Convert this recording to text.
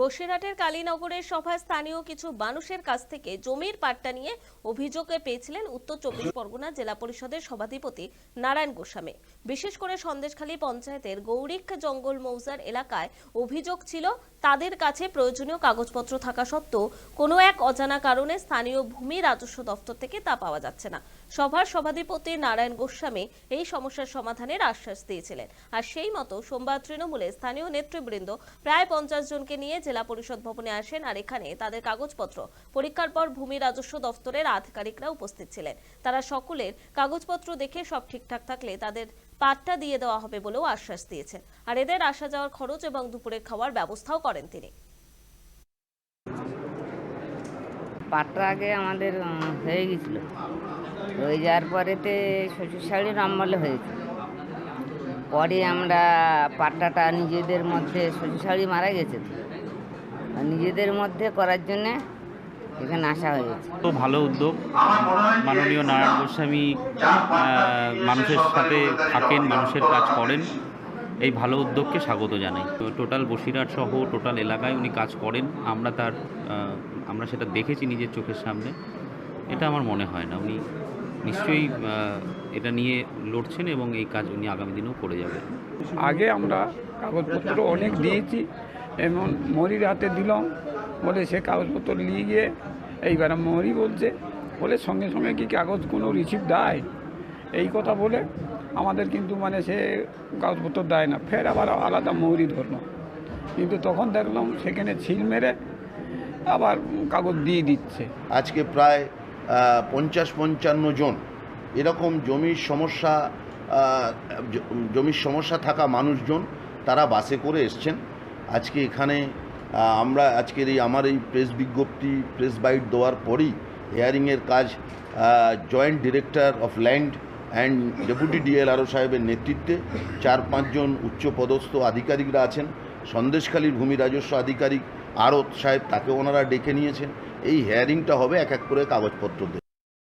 বসিরহাটের কালীনগরের সভায় স্থানীয় কিছু মানুষের কাছ থেকে জমির পাট্টা নিয়ে অভিযোগে পেয়েছিলেন উত্তর চব্বিশ পরগনা জেলা পরিষদের সভাধিপতি নারায়ণ গোস্বামী। বিশেষ করে সন্দেশখালী পঞ্চায়েতের গৌরিক জঙ্গল মৌজার এলাকায় অভিযোগ ছিল, তাদের কাছে প্রয়োজনীয় কাগজপত্র থাকা সত্ত্বেও কোনো এক অজানা কারণে স্থানীয় ভূমি রাজস্ব দপ্তর থেকে তা পাওয়া যাচ্ছে না। সভার সভাধিপতি নারায়ণ গোস্বামী এই সমস্যার সমাধানের আশ্বাস দিয়েছিলেন। আর সেই মতো সোমবার তৃণমূলে স্থানীয় নেতৃবৃন্দ প্রায় পঞ্চাশ জনকে নিয়ে জেলা পরিষদ ভবনে আসেন আর এখানে তাদের কাগজপত্র। পরীক্ষার পর ভূমি রাজস্ব দফতরের আধিকারিকরা উপস্থিত ছিলেন। তারা সকলের কাগজপত্র দেখে সব ঠিকঠাক থাকলে তাদের পাট্টা দিয়ে দেওয়া হবে বলেও আশ্বাস দিয়েছেন। আর এদের আসা যাওয়ার খরচ এবং দুপুরে খাওয়ার ব্যবস্থাও করেন তিনি। পাটটা আগে আমাদের হয়ে গেছিল। হয়ে যাওয়ার পরেতে শ্বশুর শাড়ির আমলে হয়েছে। পরে আমরা পাট্টাটা নিজেদের মধ্যে শ্বশুর শাড়ি মারা গেছে নিজেদের মধ্যে করার জন্যে এখানে আসা হয়েছে। তো ভালো উদ্যোগ। মাননীয় নারায়ণ গোস্বামী মানুষের সাথে থাকেন মানুষের কাজ করেন। এই ভালো উদ্যোগকে স্বাগত জানাই। তো টোটাল বসিরহাট সহ টোটাল এলাকায় উনি কাজ করেন। আমরা তার আমরা সেটা দেখেছি নিজের চোখের সামনে। এটা আমার মনে হয় না। উনি নিশ্চয়ই এটা নিয়ে লড়ছেন এবং এই কাজ উনি আগামী দিনেও করে যাবেন। আগে আমরা কাগজপত্র অনেক দিয়েছি। এমন মরির হাতে দিলাম। বলে সে কাগজপত্র নিয়ে গিয়ে এইবার মরি বলছে, বলে সঙ্গে সঙ্গে কি কাগজ কোনো রিসিভ দেয়? এই কথা বলে আমাদের কিন্তু মানে সে কাগজপত্র দেয় না। ফের আবার আলাদা মৌরি ধরলাম কিন্তু তখন দেখলাম সেখানে ছিল মেরে আবার কাগজ দিয়ে দিচ্ছে। আজকে প্রায় পঞ্চাশ পঞ্চান্ন জন এরকম জমির সমস্যা জমির সমস্যা থাকা মানুষজন তারা বাসে করে এসছেন। আজকে এখানে আমরা আজকের এই আমার এই প্রেস বিজ্ঞপ্তি প্রেস বাইট দেওয়ার পরই হেয়ারিংয়ের কাজ joint director of land and deputy DLRO সাহেবের নেতৃত্বে চার পাঁচজন উচ্চপদস্থ আধিকারিকরা আছেন। সন্দেশখালীর ভূমি রাজস্ব আধিকারিক আরত সাহেব তাকে ওনারা ডেকে নিয়েছেন। এই হেয়ারিংটা হবে এক এক করে কাগজপত্র